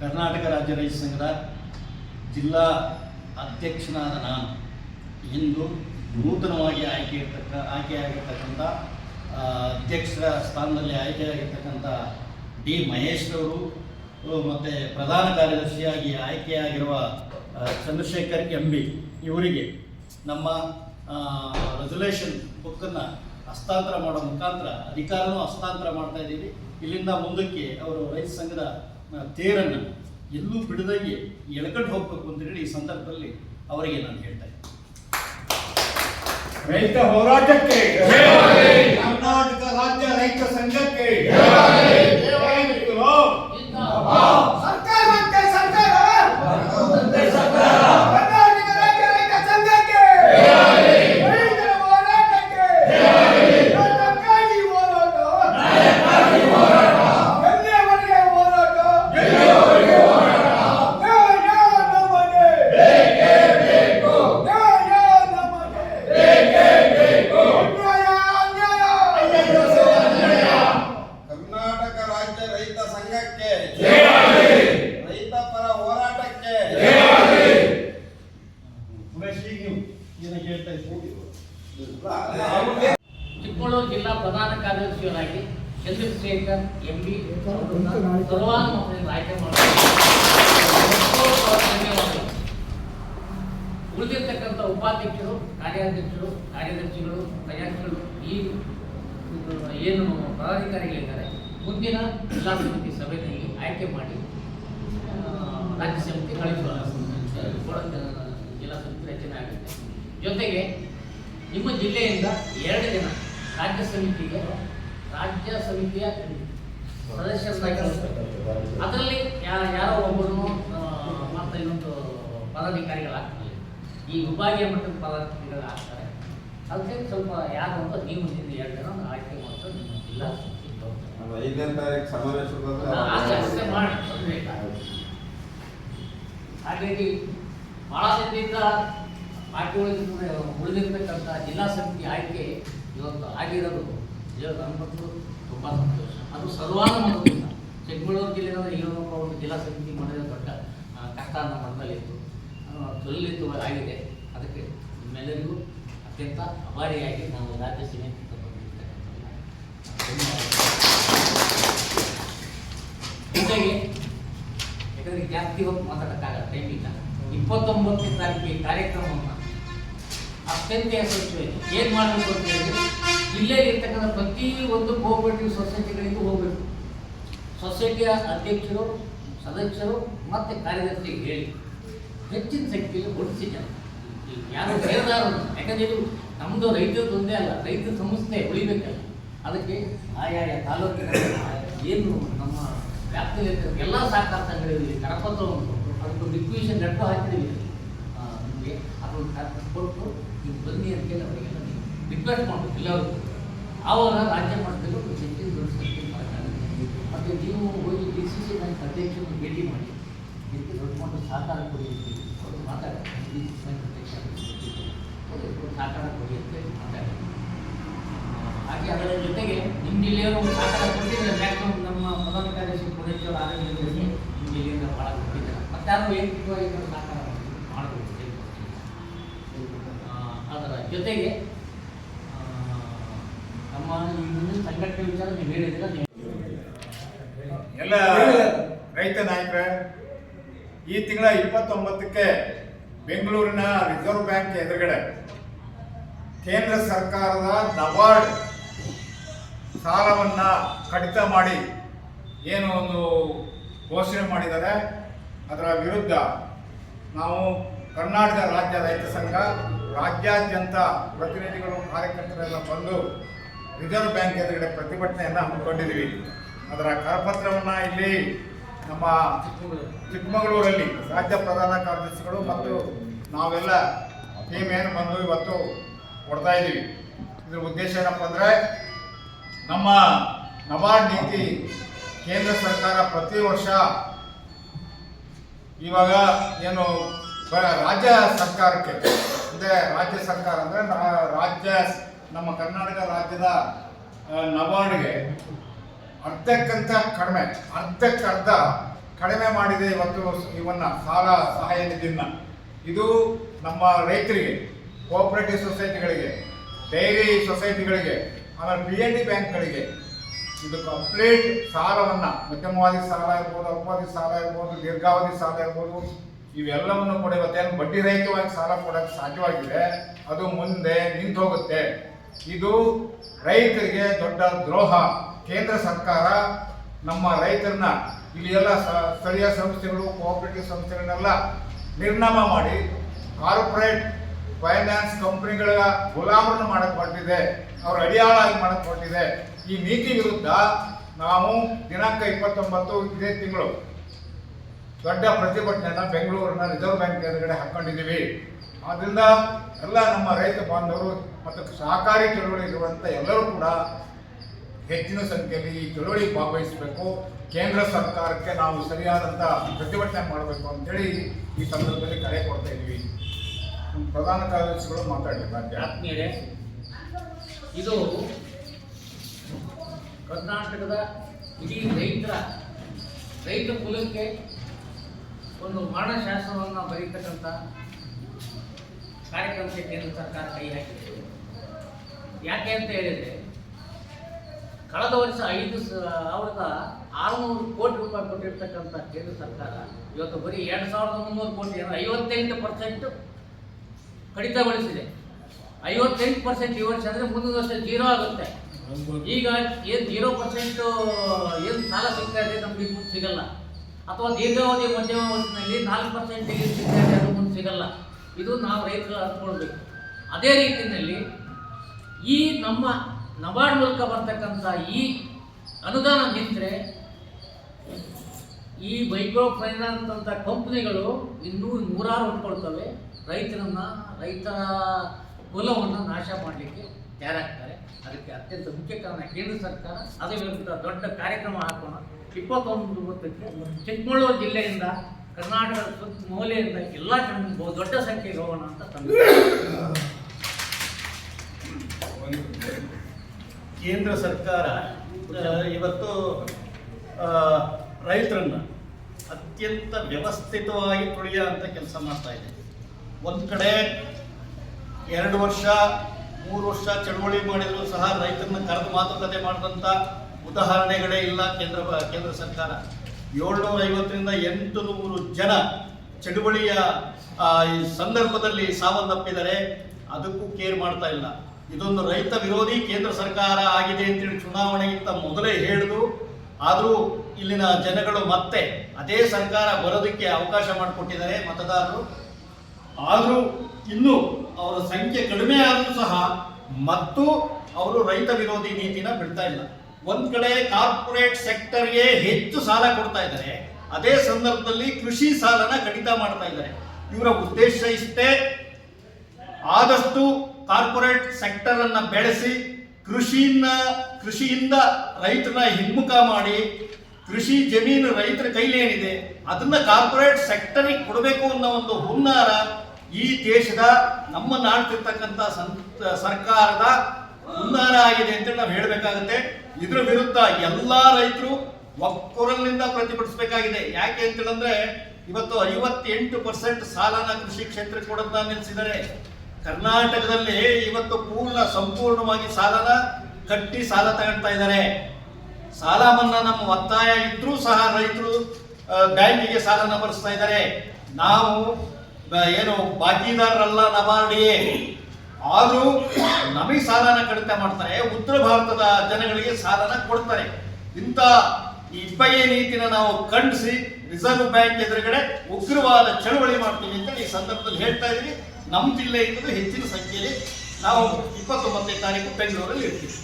ಕರ್ನಾಟಕ ರಾಜ್ಯ ರೈತ ಸಂಘದ ಜಿಲ್ಲಾ ಅಧ್ಯಕ್ಷನಾದ ನಾನು ಇಂದು ನೂತನವಾಗಿ ಆಯ್ಕೆ ಇರ್ತಕ್ಕ ಆಯ್ಕೆಯಾಗಿರ್ತಕ್ಕಂಥ ಅಧ್ಯಕ್ಷರ ಸ್ಥಾನದಲ್ಲಿ ಆಯ್ಕೆಯಾಗಿರ್ತಕ್ಕಂಥ ಡಿ ಮಹೇಶ್ರವರು ಮತ್ತು ಪ್ರಧಾನ ಕಾರ್ಯದರ್ಶಿಯಾಗಿ ಆಯ್ಕೆಯಾಗಿರುವ ಚಂದ್ರಶೇಖರ್ ಎಂಬಿ ಇವರಿಗೆ ನಮ್ಮ ರೆಸೊಲ್ಯೂಷನ್ ಬುಕ್ಕನ್ನು ಹಸ್ತಾಂತರ ಮಾಡೋ ಮುಖಾಂತರ, ಅಧಿಕಾರನೂ ಹಸ್ತಾಂತರ ಮಾಡ್ತಾ ಇದ್ದೀವಿ. ಇಲ್ಲಿಂದ ಮುಂದಕ್ಕೆ ಅವರು ರೈತ ಸಂಘದ ತೇರನ್ನು ಎಲ್ಲೂ ಬಿಡದಂಗೆ ಎಳ್ಕೊಂಡು ಹೋಗ್ಬೇಕು ಅಂತ ಹೇಳಿ ಈ ಸಂದರ್ಭದಲ್ಲಿ ಅವರಿಗೆ ನಾನು ಹೇಳ್ತಾ ಇದ್ದೀನಿ ರೈತ ಹೋರಾಟಕ್ಕೆ ಕರ್ನಾಟಕ ರಾಜ್ಯ ರೈತ ಸಂಘಕ್ಕೆ ಚಂದ್ರಶೇಖರ್ ಎಂ ಬಿ ಆಯ್ಕೆ ಉಳಿದಿರ್ತಕ್ಕಂಥ ಉಪಾಧ್ಯಕ್ಷರು, ಕಾರ್ಯಾಧ್ಯಕ್ಷರು, ಕಾರ್ಯದರ್ಶಿಗಳು ಖಜಾಂಚಿಗಳು ಈ, ಏನು ಪದಾಧಿಕಾರಿಗಳಿದ್ದಾರೆ, ಮುಂದಿನ ಜಿಲ್ಲಾ ಸಮಿತಿ ಸಭೆಯಲ್ಲಿ ಆಯ್ಕೆ ಮಾಡಿ ರಾಜ್ಯ ಸಮಿತಿ ಕಳಿಸುವ ಜಿಲ್ಲಾ ಸಮಿತಿ ರಚನೆ ಆಗುತ್ತೆ. ಜೊತೆಗೆ ನಿಮ್ಮ ಜಿಲ್ಲೆಯಿಂದ ಎರಡು ಜನ ರಾಜ್ಯ ಸಮಿತಿಗೆ ರಾಜ್ಯ ಸಮಿತಿಯ ಸದಸ್ಯ ಅದರಲ್ಲಿ ಯಾರೋ ಒಬ್ಬರು ಮತ್ತೆ ಇನ್ನೊಂದು ಪದಾಧಿಕಾರಿಗಳಾಗ್ತಾರೆ ಈ ವಿಭಾಗೀಯ ಮಟ್ಟದ ಪದಾಧಿಕಾರಿಗಳಾಗ್ತಾರೆ ಅದಕ್ಕೆ ಸ್ವಲ್ಪ ಯಾರು ಅಂತ ನೀವು ಮುಂದಿನ ಎರಡು ಜನ ಆಯ್ಕೆ ಮಾಡ್ತಾರೆ ನಿಮ್ಮ ಜಿಲ್ಲಾ. ಐದನೇ ತಾರೀಕು ಸಮಾವೇಶ ಮಾಡಿ ತೊಂದ್ರೆ ಇಲ್ಲ. ಹಾಗಾಗಿ ಬಹಳ ದಿನದಿಂದ ಪಾರ್ಟಿ ಒಳಗೆ ಉಳಿದಿರ್ತಕ್ಕಂಥ ಜಿಲ್ಲಾ ಸಮಿತಿ ಆಯ್ಕೆ ಇವತ್ತು ಆಗಿರೋದು. ಅನ್ಬಿಟ್ಟು ತುಂಬ ಸಂತೋಷ. ಅದು ಸರ್ವಾನುಮತದಿಂದ ಚಿಕ್ಕಮಗಳೂರು ಜಿಲ್ಲೆಯಿಂದ ಏನೊಬ್ಬ ಒಂದು ಜಿಲ್ಲಾ ಸಮಿತಿ ಮಾಡಿದ ದೊಡ್ಡ ಕಷ್ಟ ಅನ್ನೋ ಮಟ್ಟದಲ್ಲಿತ್ತು ಸುಲಲಿತವಾಗಿ ಆಗಿದೆ. ಅದಕ್ಕೆ ನಿಮ್ಮೆಲ್ಲರಿಗೂ ಅತ್ಯಂತ ಅಭಾರಿಯಾಗಿ ನಾವು ರಾಜ್ಯ ಸಮಿತಿ ಜೊತೆಗೆ ಯಾಕಂದ್ರೆ ಜಾಸ್ತಿ ಹೊತ್ತು ಮಾತಾಡೋಕ್ಕಾಗಲ್ಲ ಟೈಮ್ ಇಲ್ಲ. ಇಪ್ಪತ್ತೊಂಬತ್ತನೇ ತಾರೀಕಿಗೆ ಕಾರ್ಯಕ್ರಮವನ್ನು ಅತ್ಯಂತ ಯಶಸ್ವಿಯಾಗಿ ಏನು ಮಾಡಬೇಕು ಅಂತ ಹೇಳಿದ್ರೆ ಜಿಲ್ಲೆಯಲ್ಲಿ ಇರ್ತಕ್ಕಂಥ ಪ್ರತಿ ಒಂದು ಕೋಆಪರೇಟಿವ್ ಸೊಸೈಟಿಗಳಿಗೂ ಹೋಗಬೇಕು. ಸೊಸೈಟಿಯ ಅಧ್ಯಕ್ಷರು, ಸದಸ್ಯರು, ಮತ್ತು ಕಾರ್ಯದರ್ಶಿ ಹೇಳಿ. ಹೆಚ್ಚಿನ ಸಂಖ್ಯೆಯಲ್ಲಿ ಜನ ಯಾರು ಸೇರಿದಾರರು ಯಾಕಂದ್ರೆ ಇದು ನಮ್ಮದು ರೈತರದ್ದು ಒಂದೇ ಅಲ್ಲ ರೈತ ಸಂಸ್ಥೆ ಉಳಿಬೇಕಲ್ಲ. ಅದಕ್ಕೆ ಆಯಾಯ ತಾಲೂಕಿನ ಏನು ನಮ್ಮ ವ್ಯಾಪ್ತಿಯಲ್ಲಿ ಎಲ್ಲ ಸಹಕಾರ ಸಂಘಗಳಲ್ಲಿ ಕರಪತ್ರವನ್ನು ಕೊಟ್ಟು ಅದಕ್ಕೆ ರಿಕ್ವಿಷನ್ ಲೆಟ್ರ್ ಹಾಕಿದ್ದೀವಿ. ನಮಗೆ ಅದನ್ನು ಕೊಟ್ಟು ನೀವು ಬನ್ನಿ ಅಂತೇಳಿ ಅವರಿಗೆಲ್ಲ ರಿಕ್ವೆಸ್ಟ್ ಮಾಡಬೇಕು ಎಲ್ಲರೂ ಆವಾಗ ರಾಜ್ಯ ಮಟ್ಟದಲ್ಲಿ ಒಂದು ಛತ್ತೀಸ್ಗಢ ಮಾಡೋಕ್ಕಾಗುತ್ತೆ ಮತ್ತು ನೀವು ಹೋಗಿ ಡಿ ಸಿ ಸಿ ಬ್ಯಾಂಕ್ ಅಧ್ಯಕ್ಷರನ್ನು ಭೇಟಿ ಮಾಡಿ. ಇದಕ್ಕೆ ದೊಡ್ಡ ಮಟ್ಟದ ಸಹಕಾರ ಕೊಡಿ ಅವರು ಮಾತಾಡ್ತಾರೆ. ಡಿ ಸಿ ಸಿ ಬ್ಯಾಂಕ್ ಅಧ್ಯಕ್ಷ ಸಹಕಾರ ಕೊಡಿ ಅಂತ ಮಾತಾಡ್ತಾರೆ. ಹಾಗೆ ಅದರ ಜೊತೆಗೆ ನಿಮ್ಮ ಜಿಲ್ಲೆಯವರು ಸಹಕಾರ ಕೊಟ್ಟಿದ್ದಾರೆ. ಮ್ಯಾಕ್ಸಿಮಮ್ ನಮ್ಮ ಪ್ರಧಾನ ಕಾರ್ಯದರ್ಶಿ ಪುಣೇಶ್ವರ ಆರೋಗ್ಯದಲ್ಲಿ ನಿಮ್ಮ ಜಿಲ್ಲೆಯಿಂದ ಭಾಳ ಕೊಟ್ಟಿದ್ದಾರೆ. ಮತ್ತೆ ಯಾರು ವೈಯಕ್ತಿಕವಾಗಿ ಸಹಕಾರ ಮಾಡಬೇಕು ಅದರ ಜೊತೆಗೆ ಆ, ನಮ್ಮ ಈ ಮುಂದಿನ ಸಂಘಟನೆ ವಿಚಾರ ನೀವು ಹೇಳಿದ್ರೆ ನೀವು ಎಲ್ಲ ರೈತ ನಾಯಕ ಈ ತಿಂಗಳ ಇಪ್ಪತ್ತೊಂಬತ್ತಕ್ಕೆ ಬೆಂಗಳೂರಿನ ರಿಸರ್ವ್ ಬ್ಯಾಂಕ್ ಎದುರುಗಡೆ ಕೇಂದ್ರ ಸರ್ಕಾರದ ನಬಾರ್ಡ್ ಸಾಲವನ್ನು ಕಡಿತ ಮಾಡಿ ಏನು ಒಂದು ಘೋಷಣೆ ಮಾಡಿದ್ದಾರೆ. ಅದರ ವಿರುದ್ಧ ನಾವು ಕರ್ನಾಟಕ ರಾಜ್ಯ ರೈತ ಸಂಘ, ರಾಜ್ಯಾದ್ಯಂತ ಪ್ರತಿನಿಧಿಗಳು, ಕಾರ್ಯಕರ್ತರೆಲ್ಲ ಬಂದು ರಿಸರ್ವ್ ಬ್ಯಾಂಕ್ ಎದುರುಗಡೆ ಪ್ರತಿಭಟನೆಯನ್ನು ಹಮ್ಮಿಕೊಂಡಿದ್ದೀವಿ. ಅದರ ಕರಪತ್ರವನ್ನು ಇಲ್ಲಿ ನಮ್ಮ ಚಿಕ್ಕಮಗಳೂರಲ್ಲಿ ರಾಜ್ಯ ಪ್ರಧಾನ ಕಾರ್ಯದರ್ಶಿಗಳು ಮತ್ತು ನಾವೆಲ್ಲ ಟೀಮ್ ಏನು ಬಂದು ಇವತ್ತು ಕೊಡ್ತಾ ಇದ್ದೀವಿ. ಇದ್ರ ಉದ್ದೇಶ ಏನಪ್ಪ ಅಂದರೆ ನಮ್ಮ ನಬಾರ್ಡ್ ನೀತಿ ಕೇಂದ್ರ ಸರ್ಕಾರ ಪ್ರತಿ ವರ್ಷ ಇವಾಗ ಏನು ರಾಜ್ಯ ಸರ್ಕಾರಕ್ಕೆ, ಅಂದರೆ ರಾಜ್ಯ ಸರ್ಕಾರ ಅಂದರೆ ರಾಜ್ಯ ನಮ್ಮ ಕರ್ನಾಟಕ ರಾಜ್ಯದ ನಬಾರ್ಡ್ಗೆ ಅರ್ಧಕ್ಕಂತ ಕಡಿಮೆ ಅರ್ಧಕ್ಕರ್ಧ ಕಡಿಮೆ ಮಾಡಿದೆ ಇವತ್ತು ಇವನ್ನ ಸಾಲ ಸಹಾಯ ನಿಧಿಯನ್ನ. ಇದು ನಮ್ಮ ರೈತರಿಗೆ ಕೋಆಪರೇಟಿವ್ ಸೊಸೈಟಿಗಳಿಗೆ ಡೈರಿ ಸೊಸೈಟಿಗಳಿಗೆ ಆಮೇಲೆ ಪಿ ಎನ್ ಡಿ ಬ್ಯಾಂಕ್ಗಳಿಗೆ ಇದು ಕಂಪ್ಲೀಟ್ ಸಾಲವನ್ನು ಮಧ್ಯಮಾವಧಿ ಸಾಲ ಇರ್ಬೋದು, ಅಲ್ಪಾವಧಿ ಸಾಲ ಇರ್ಬೋದು, ದೀರ್ಘಾವಧಿ ಸಾಲ ಇರ್ಬೋದು, ಇವೆಲ್ಲವನ್ನು ಕೂಡ ಇವತ್ತೇನು ಬಡ್ಡಿ ರಹಿತವಾಗಿ ಸಾಲ ಕೊಡೋಕ್ಕೆ ಸಾಧ್ಯವಾಗಿದೆ. ಅದು ಮುಂದೆ ನಿಂತು ಹೋಗುತ್ತೆ ಇದು ರೈತರಿಗೆ ದೊಡ್ಡ ದ್ರೋಹ. ಕೇಂದ್ರ ಸರ್ಕಾರ ನಮ್ಮ ರೈತರನ್ನ, ಇಲ್ಲಿ ಎಲ್ಲ ಸ್ಥಳೀಯ ಸಂಸ್ಥೆಗಳು ಕೋಆಪರೇಟಿವ್ ಸಂಸ್ಥೆಗಳನ್ನೆಲ್ಲ ನಿರ್ನಾಮ ಮಾಡಿ ಕಾರ್ಪೊರೇಟ್ ಫೈನಾನ್ಸ್ ಕಂಪ್ನಿಗಳ ಗುಲಾಮರನ್ನು ಮಾಡಕ್ಕೆ ಹೊರಟಿದೆ. ಅವ್ರ ಅಡಿಯಾಳಾಗಿ ಮಾಡಕ್ಕೆ ಹೊರಟಿದೆ. ಈ ನೀತಿ ವಿರುದ್ಧ ನಾವು ದಿನಾಂಕ ಇಪ್ಪತ್ತೊಂಬತ್ತು, ಇದೇ ತಿಂಗಳು ದೊಡ್ಡ ಪ್ರತಿಭಟನೆಯನ್ನು ಬೆಂಗಳೂರಿನ ರಿಸರ್ವ್ ಬ್ಯಾಂಕ್ ಎದುರುಗಡೆ ಹಾಕ್ಕೊಂಡಿದ್ದೀವಿ ಆದ್ದರಿಂದ ಎಲ್ಲ ನಮ್ಮ ರೈತ ಬಾಂಧವರು ಮತ್ತು ಸಹಕಾರಿ ಚಳುವಳಿ ಇರುವಂತ ಎಲ್ಲರೂ ಕೂಡ ಹೆಚ್ಚಿನ ಸಂಖ್ಯೆಯಲ್ಲಿ ಈ ಚಳುವಳಿ ಭಾಗವಹಿಸಬೇಕು. ಕೇಂದ್ರ ಸರ್ಕಾರಕ್ಕೆ ನಾವು ಸರಿಯಾದಂಥ ಪ್ರತಿಭಟನೆ ಮಾಡಬೇಕು ಅಂತೇಳಿ ಈ ಸಂದರ್ಭದಲ್ಲಿ ಕರೆ ಕೊಡ್ತಾ ಇದ್ದೀವಿ. ಪ್ರಧಾನ ಕಾರ್ಯದರ್ಶಿಗಳು ಮಾತಾಡಿದ್ರು ರಾಜ್ಯ ಆತ್ಮೀಯರೇ ಇದು ಕರ್ನಾಟಕದ ಇಡೀ ರೈತರ, ರೈತ ಕುಲಕ್ಕೆ ಒಂದು ಮಾನಶಾಸ್ತ್ರವನ್ನು ಬರೀತಕ್ಕಂಥ ಕಾರ್ಯಕ್ರಮಕ್ಕೆ ಕೇಂದ್ರ ಸರ್ಕಾರ ಕೈ ಹಾಕಿದೆ. ಯಾಕೆ ಅಂತ ಹೇಳಿದ್ರೆ, ಕಳೆದ ವರ್ಷ ಐದು ಸಾವಿರದ ಆರುನೂರು ಕೋಟಿ ರೂಪಾಯಿ ಕೊಟ್ಟಿರ್ತಕ್ಕಂಥ ಕೇಂದ್ರ ಸರ್ಕಾರ ಇವತ್ತು ಬರೀ ಎರಡು ಸಾವಿರದ ಮುನ್ನೂರು ಕೋಟಿ ಅಂದ್ರೆ ಐವತ್ತೆಂಟು ಪರ್ಸೆಂಟ್ ಕಡಿತಗೊಳಿಸಿದೆ. ಐವತ್ತೆಂಟು ಪರ್ಸೆಂಟ್ ಈ ವರ್ಷ ಅಂದರೆ ಮುಂದಿನ ವರ್ಷ ಜೀರೋ ಆಗುತ್ತೆ. ಈಗ ಏನು ಜೀರೋ ಪರ್ಸೆಂಟ್ ಏನು ಸಾಲ ಸಿಗ್ತಾ ಇದೆ ನಮ್ಗೆ ಮುಂದೆ ಸಿಗಲ್ಲ. ಅಥವಾ ದೀರ್ಘಾವಧಿ ಮಧ್ಯಮಾವಧಿನಲ್ಲಿ ನಾಲ್ಕು ಪರ್ಸೆಂಟ್ ಸಿಗ್ತಾ ಇದೆ ಮುಂದೆ ಸಿಗಲ್ಲ. ಇದು ನಾವು ರೈತರು ಅರ್ತ್ಕೊಳ್ಬೇಕು ಅದೇ ರೀತಿಯಲ್ಲಿ ಈ ನಮ್ಮ ನಬಾರ್ಡ್ ಮೂಲಕ ಬರ್ತಕ್ಕಂಥ ಈ ಅನುದಾನ ನಿಂತರೆ ಈ ಮೈಕ್ರೋ ಫೈನಾನ್ಸ್ ಅಂತ ಕಂಪ್ನಿಗಳು ಇನ್ನೂ ನೂರಾರು ಹೊಂದ್ಕೊಳ್ತವೆ ರೈತರನ್ನ, ರೈತರ ಕುಲವನ್ನು ನಾಶ ಮಾಡಲಿಕ್ಕೆ ತಯಾರಾಗ್ತಾರೆ. ಅದಕ್ಕೆ ಅತ್ಯಂತ ಮುಖ್ಯ ಕಾರಣ ಕೇಂದ್ರ ಸರ್ಕಾರ. ಅದರ ವಿರುದ್ಧ ದೊಡ್ಡ ಕಾರ್ಯಕ್ರಮ ಹಾಕೋಣ. ಇಪ್ಪತ್ತೊಂದು ಮೂವತ್ತಕ್ಕೆ ಚಿಕ್ಕಮಗಳೂರು ಜಿಲ್ಲೆಯಿಂದ ಕರ್ನಾಟಕದ ಸುತ್ತ ಮೂಲೆಯಿಂದ ಎಲ್ಲ ಕಣ್ಣು ಬಹು ದೊಡ್ಡ ಸಂಖ್ಯೆಗೆ ಹೋಗೋಣ ಅಂತ ತಂದು. ಕೇಂದ್ರ ಸರ್ಕಾರ ಇವತ್ತು ರೈತರನ್ನ ಅತ್ಯಂತ ವ್ಯವಸ್ಥಿತವಾಗಿ ತುಳಿಯುವಂಥ ಕೆಲಸ ಮಾಡ್ತಾ ಇದೆ. ಒಂದು ಕಡೆ ಎರಡು ವರ್ಷ, ಮೂರು ವರ್ಷ ಚಳುವಳಿ ಮಾಡಿದ್ರು ಸಹ ರೈತರನ್ನ ಕರೆದು ಮಾತುಕತೆ ಮಾಡಿದಂಥ ಉದಾಹರಣೆಗಳೇ ಇಲ್ಲ ಕೇಂದ್ರ ಕೇಂದ್ರ ಸರ್ಕಾರ. ಏಳ್ನೂರ ಐವತ್ತರಿಂದ ಎಂಟು ನೂರು ಜನ ಚಳುವಳಿಯ ಈ ಸಂದರ್ಭದಲ್ಲಿ ಸಾವನ್ನಪ್ಪಿದರೆ ಅದಕ್ಕೂ ಕೇರ್ ಮಾಡ್ತಾ ಇಲ್ಲ. ಇದೊಂದು ರೈತ ವಿರೋಧಿ ಕೇಂದ್ರ ಸರ್ಕಾರ ಆಗಿದೆ ಅಂತೇಳಿ ಚುನಾವಣೆಗಿಂತ ಮೊದಲೇ ಹೇಳಿದ್ರು. ಆದರೂ ಇಲ್ಲಿನ ಜನಗಳು ಮತ್ತೆ ಅದೇ ಸರ್ಕಾರ ಬರೋದಕ್ಕೆ ಅವಕಾಶ ಮಾಡಿಕೊಟ್ಟಿದ್ದಾರೆ ಮತದಾರರು. ಆದರೂ ಇನ್ನೂ ಅವರ ಸಂಖ್ಯೆ ಕಡಿಮೆ ಆದರೂ ಸಹ ಮತ್ತು ಅವರು ರೈತ ವಿರೋಧಿ ನೀತಿನ ಬಿಡ್ತಾ ಇಲ್ಲ. ಒಂದ್ ಕಡೆ ಕಾರ್ಪೊರೇಟ್ ಸೆಕ್ಟರ್ಗೆ ಹೆಚ್ಚು ಸಾಲ ಕೊಡ್ತಾ ಇದ್ದಾರೆ, ಅದೇ ಸಂದರ್ಭದಲ್ಲಿ ಕೃಷಿ ಸಾಲನ ಕಡಿತ ಮಾಡ್ತಾ ಇದ್ದಾರೆ. ಇವರ ಉದ್ದೇಶ ಇಷ್ಟೇ, ಆದಷ್ಟು ಕಾರ್ಪೊರೇಟ್ ಸೆಕ್ಟರ್ ಅನ್ನ ಬೆಳೆಸಿ ಕೃಷಿಯನ್ನ ಕೃಷಿಯಿಂದ ರೈತರನ್ನ ಹಿಮ್ಮುಖ ಮಾಡಿ, ಕೃಷಿ ಜಮೀನು ರೈತರ ಕೈಲಿ ಏನಿದೆ, ಅದನ್ನ ಕಾರ್ಪೊರೇಟ್ ಸೆಕ್ಟರಿಗೆ ಕೊಡಬೇಕು ಅನ್ನೋ ಒಂದು ಹುನ್ನಾರ ಈ ದೇಶದ, ನಮ್ಮ ನಾಡ್ತಿರ್ತಕ್ಕಂಥ ಸರ್ಕಾರದ ಹುನ್ನಾರ ಆಗಿದೆ ಅಂತ ನಾವು ಹೇಳಬೇಕಾಗುತ್ತೆ. ಇದ್ರ ವಿರುದ್ಧ ಎಲ್ಲಾ ರೈತರು ಒಕ್ಕೊರಲಿನಿಂದ ಪ್ರತಿಭಟಿಸಬೇಕಾಗಿದೆ. ಯಾಕೆ ಅಂತೇಳಂದ್ರೆ ಇವತ್ತು ಐವತ್ತೆಂಟು ಪರ್ಸೆಂಟ್ ಸಾಲನ ಕೃಷಿ ಕ್ಷೇತ್ರಕ್ಕೆ ಕೊಡೋದನ್ನ ನಿಲ್ಲಿಸಿದರೆ ಕರ್ನಾಟಕದಲ್ಲಿ ಇವತ್ತು ಪೂರ್ಣ ಸಂಪೂರ್ಣವಾಗಿ ಸಾಲನ ಕಟ್ಟಿ ಸಾಲ ತಗೊಳ್ತಾ ಇದ್ದಾರೆ. ಸಾಲ ಮನ್ನಾ ನಮ್ಮ ಒತ್ತಾಯ ಇದ್ರೂ ಸಹ ರೈತರು ಬ್ಯಾಂಕಿಗೆ ಸಾಲನ ಭರಿಸ್ತಾ ಇದ್ದಾರೆ. ನಾವು ಏನು, ಬಾಕಿದಾರರಲ್ಲ ನಬಾರ್ಡಿಯೇ. ಆದ್ರೂ ನಮಗೆ ಸಾಲನ ಕಡಿತ ಮಾಡ್ತಾರೆ, ಉತ್ತರ ಭಾರತದ ಜನಗಳಿಗೆ ಸಾಲನ ಕೊಡ್ತಾರೆ. ಇಂಥ ಈ ಇಬ್ಬಯ್ಯ ನೀತಿನ ನಾವು ಖಂಡಿಸಿ ರಿಸರ್ವ್ ಬ್ಯಾಂಕ್ ಎದುರುಗಡೆ ಉಗ್ರವಾದ ಚಳುವಳಿ ಮಾಡ್ತೀವಿ ಅಂತ ಈ ಸಂದರ್ಭದಲ್ಲಿ ಹೇಳ್ತಾ ಇದ್ದೀವಿ ನಮ್ಮ ಜಿಲ್ಲೆಯಿಂದ ಹೆಚ್ಚಿನ ಸಂಖ್ಯೆಯಲ್ಲಿ ನಾವು ಇಪ್ಪತ್ತೊಂಬತ್ತನೇ ತಾರೀಕು ಬೆಂಗಳೂರಲ್ಲಿ ಇರ್ತೀವಿ.